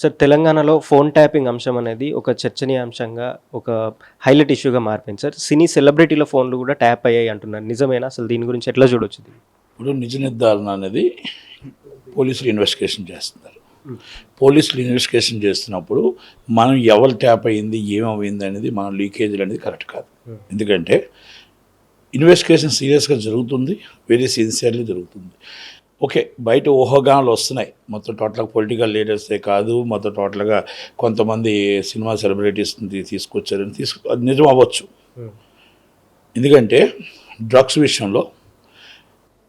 Sir తెలంగాణలో phone tapping అంశం అనేది ఒక చర్చనీయాంశంగా ఒక హైలైట్ ఇష్యూగా మారిపోయింది సార్. సినీ సెలబ్రిటీల ఫోన్లు కూడా ట్యాప్ అయ్యాయి అంటున్నారు. నిజమేనా? అసలు దీని గురించి ఎట్లా చూడొచ్చు ఇప్పుడు నిజ నిర్ధారణ అనేది పోలీసులు ఇన్వెస్టిగేషన్ చేస్తున్నారు. పోలీసులు ఇన్వెస్టిగేషన్ చేస్తున్నప్పుడు మనం ఎవరు ట్యాప్ అయింది ఏమయింది అనేది మనం లీకేజీలు అనేది కరెక్ట్ కాదు. ఎందుకంటే ఇన్వెస్టిగేషన్ సీరియస్గా జరుగుతుంది వెరీ సిన్సియర్లీ జరుగుతుంది. ఓకే బయట ఊహాగానాలు వస్తున్నాయి. మొత్తం టోటల్గా పొలిటికల్ లీడర్సే కాదు మొత్తం టోటల్గా కొంతమంది సినిమా సెలబ్రిటీస్ని తీసుకొచ్చారని తీసుకు అది నిజం అవ్వచ్చు. ఎందుకంటే డ్రగ్స్ విషయంలో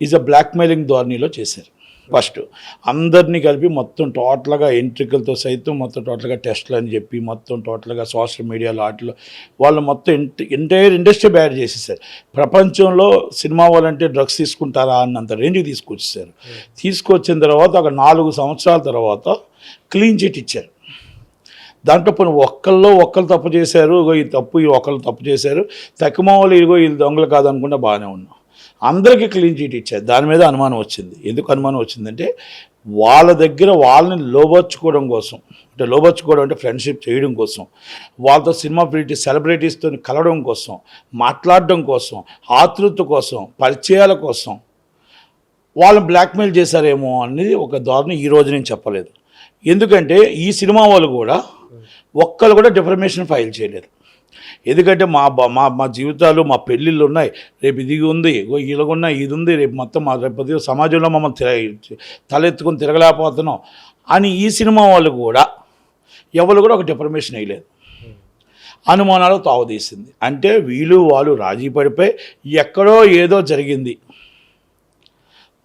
ఈజ్ అ బ్లాక్మెయిలింగ్ ధోరణిలో చేశారు. ఫస్ట్. అందరినీ కలిపి మొత్తం టోటల్గా ఎంట్రికలతో సైతం మొత్తం టోటల్గా టెస్ట్లు అని చెప్పి మొత్తం టోటల్గా సోషల్ మీడియాలో వాటిలో వాళ్ళు మొత్తం ఎంటైర్ ఇండస్ట్రీ బ్యాడ్ చేసేసారు. ప్రపంచంలో సినిమా వాళ్ళంటే డ్రగ్స్ తీసుకుంటారా అన్నంత రేంజ్కి తీసుకొచ్చేసారు. తీసుకొచ్చిన తర్వాత ఒక నాలుగు సంవత్సరాల తర్వాత క్లీన్ చిట్ ఇచ్చారు. దాంట్లో పోనీ ఒక్కళ్ళు ఒక్కళ్ళు తప్పు చేశారు ఇగో ఈ తప్పు ఈ ఒక్కళ్ళు తప్పు చేశారు. తక్కువ ఇదిగో ఇది దొంగలు కాదనుకుంటే బాగానే ఉన్నాం. అందరికీ క్లీన్ చీట్ ఇచ్చారు. దాని మీద అనుమానం వచ్చింది. ఎందుకు అనుమానం వచ్చిందంటే వాళ్ళ దగ్గర వాళ్ళని లోబర్చుకోవడం కోసం అంటే లోబర్చుకోవడం అంటే ఫ్రెండ్షిప్ చేయడం కోసం వాళ్ళతో సినిమా సెలబ్రిటీస్తో కలవడం కోసం మాట్లాడడం కోసం ఆతృత కోసం పరిచయాల కోసం వాళ్ళని బ్లాక్మెయిల్ చేశారేమో అనేది ఒక దారుణం ఈ రోజు నేను చెప్పలేదు. ఎందుకంటే ఈ సినిమా వాళ్ళు కూడా ఒక్కరు కూడా డిఫర్మేషన్ ఫైల్ చేయలేరు. ఎందుకంటే మా మా మా జీవితాలు మా పెళ్ళిళ్ళు ఉన్నాయి. రేపు ఇది ఉంది ఇలాగున్నా ఇది ఉంది రేపు మొత్తం మా రేపు సమాజంలో మమ్మల్ని తిర తలెత్తుకొని తిరగలేకపోతున్నాం అని ఈ సినిమా వాళ్ళు కూడా ఎవరు కూడా ఒక డిఫర్మేషన్ వేయలేదు. అనుమానాలు తావదీసింది అంటే వీళ్ళు వాళ్ళు రాజీ పడిపోయి ఎక్కడో ఏదో జరిగింది.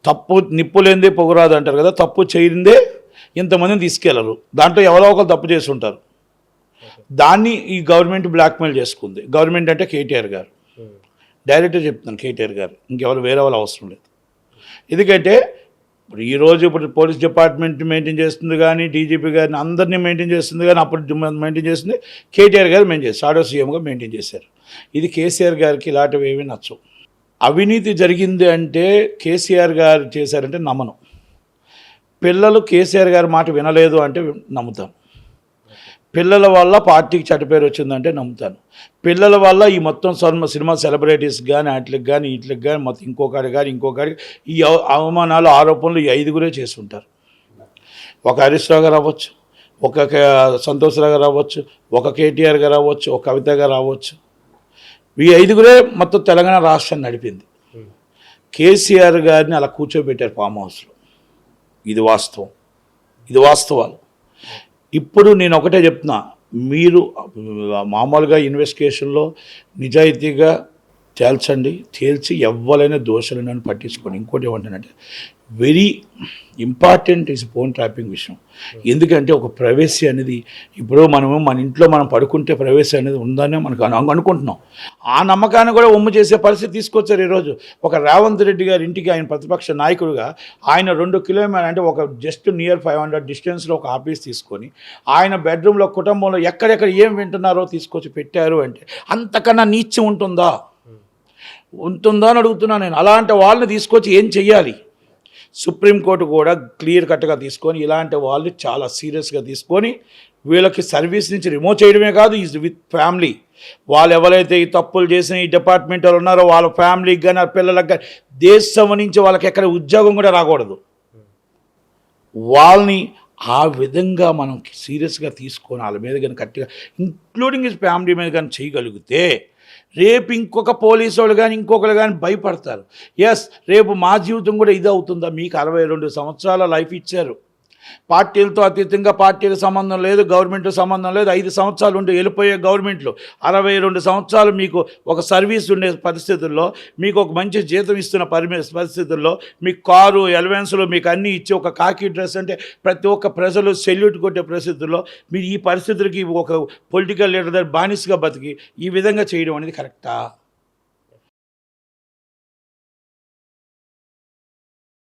తప్పు నిప్పు లేనిదే పొగరాదు అంటారు కదా తప్పు చేయిందే ఇంతమందిని తీసుకెళ్ళరు దాంట్లో ఎవరో ఒకరు తప్పు చేసి ఉంటారు. దాన్ని ఈ గవర్నమెంట్ బ్లాక్మెయిల్ చేసుకుంది. గవర్నమెంట్ అంటే కేటీఆర్ గారు. డైరెక్ట్గా చెప్తున్నాను కేటీఆర్ గారు. ఇంకెవరు వేరే వాళ్ళు అవసరం లేదు. ఎందుకంటే ఇప్పుడు ఈరోజు ఇప్పుడు పోలీస్ డిపార్ట్మెంట్ మెయింటైన్ చేస్తుంది కానీ డీజీపీ గారిని అందరినీ మెయింటైన్ చేస్తుంది కానీ అప్పుడు మెయింటైన్ చేస్తుంది. కేటీఆర్ గారు మెయింటైన్ చేస్తారు ఆడో సీఎంగా మెయింటైన్ చేశారు. ఇది కేసీఆర్ గారికి ఇలాంటివి ఏమీ నచ్చవు. అవినీతి జరిగింది అంటే కేసీఆర్ గారు చేశారంటే నమ్మను. పిల్లలు కేసీఆర్ గారి మాట వినలేదు అంటే నమ్ముతాం. పిల్లల వల్ల పార్టీకి చెడ్డ పేరు వచ్చిందంటే నమ్ముతాను. పిల్లల వల్ల ఈ మొత్తం సినిమా సినిమా సెలబ్రిటీస్ కానీ వాటికి కానీ వీటికి కానీ మొత్తం ఇంకొకటి కానీ ఇంకొకటి ఈ అవ- అవమానాలు ఆరోపణలు ఈ ఐదుగురే చేస్తుంటారు. ఒక హరీష్ రావు గారు అవ్వచ్చు ఒక సంతోష్ రావు గారు అవ్వచ్చు ఒక కేటీఆర్ గారు అవ్వచ్చు ఒక కవిత గారు అవ్వచ్చు. ఈ ఐదుగురే మొత్తం తెలంగాణ రాష్ట్రాన్ని నడిపింది. కేసీఆర్ గారిని అలా కూర్చోబెట్టారు ఫామ్ హౌస్లో. ఇది వాస్తవం. ఇది వాస్తవాలు. ఇప్పుడు నేను ఒకటే చెప్తున్నా. మీరు మామూలుగా ఇన్వెస్టిగేషన్లో నిజాయితీగా తేల్చండి తేల్చి ఎవ్వరైనా నన్ను పట్టించుకోండి. ఇంకోటి ఏమంటానంటే very important is phone trapping విషయం. ఎందుకంటే ఒక ప్రైవసీ అనేది ఇప్పుడు మనము మన ఇంట్లో మనం పడుకుంటే ప్రైవసీ అనేది ఉందని మనకు అనుకుంటున్నాం. ఆ నమ్మకాన్ని కూడా ఒమ్ము చేసే పరిస్థితి తీసుకొచ్చారు ఈరోజు. ఒక రేవంత్ రెడ్డి గారి ఇంటికి ఆయన ప్రతిపక్ష నాయకుడుగా ఆయన రెండు కిలోమీటర్ అంటే ఒక జస్ట్ నియర్ ఫైవ్ హండ్రెడ్ డిస్టెన్స్లో ఒక ఆఫీస్ తీసుకొని ఆయన బెడ్రూమ్లో కుటుంబంలో ఎక్కడెక్కడ ఏం వింటున్నారో తీసుకొచ్చి పెట్టారు అంటే అంతకన్నా నీచ్యం ఉంటుందా? ఉంటుందా అని అడుగుతున్నాను నేను. అలాంటి వాళ్ళని తీసుకొచ్చి ఏం చెయ్యాలి? సుప్రీంకోర్టు కూడా క్లియర్ కట్గా తీసుకొని ఇలాంటి వాళ్ళు చాలా సీరియస్గా తీసుకొని వీళ్ళకి సర్వీస్ నుంచి రిమూవ్ చేయడమే కాదు ఈజ్ విత్ ఫ్యామిలీ. వాళ్ళు ఎవరైతే ఈ తప్పులు చేసిన ఈ డిపార్ట్మెంట్ వాళ్ళు ఉన్నారో వాళ్ళ ఫ్యామిలీకి కానీ పిల్లలకు కానీ దేశం నుంచి వాళ్ళకి ఎక్కడ ఉద్యోగం కూడా రాకూడదు. వాళ్ళని ఆ విధంగా మనం సీరియస్గా తీసుకొని వాళ్ళ మీద కానీ గట్టిగా ఇంక్లూడింగ్ హిస్ ఫ్యామిలీ మీద కానీ చేయగలిగితే రేపు ఇంకొక పోలీసు వాళ్ళు కానీ ఇంకొకరు కానీ భయపడతారు. ఎస్ రేపు మా జీవితం కూడా ఇది అవుతుందా మీకు అరవై రెండు సంవత్సరాల లైఫ్ ఇచ్చారు. పార్టీలతో అతీతంగా పార్టీలకు సంబంధం లేదు గవర్నమెంట్ సంబంధం లేదు. ఐదు సంవత్సరాలు ఉండి వెళ్ళిపోయే గవర్నమెంట్లు అరవై రెండు సంవత్సరాలు మీకు ఒక సర్వీస్ ఉండే పరిస్థితుల్లో మీకు ఒక మంచి జీతం ఇస్తున్న పరిస్థితుల్లో మీకు కారు ఎలవెన్స్లో మీకు అన్నీ ఇచ్చి ఒక కాకి డ్రెస్ అంటే ప్రతి ఒక్క ప్రజలు సెల్యూట్ కొట్టే పరిస్థితుల్లో మీరు ఈ పరిస్థితులకి ఒక పొలిటికల్ లీడర్ దగ్గర బానిసగా బతికి ఈ విధంగా చేయడం అనేది కరెక్టా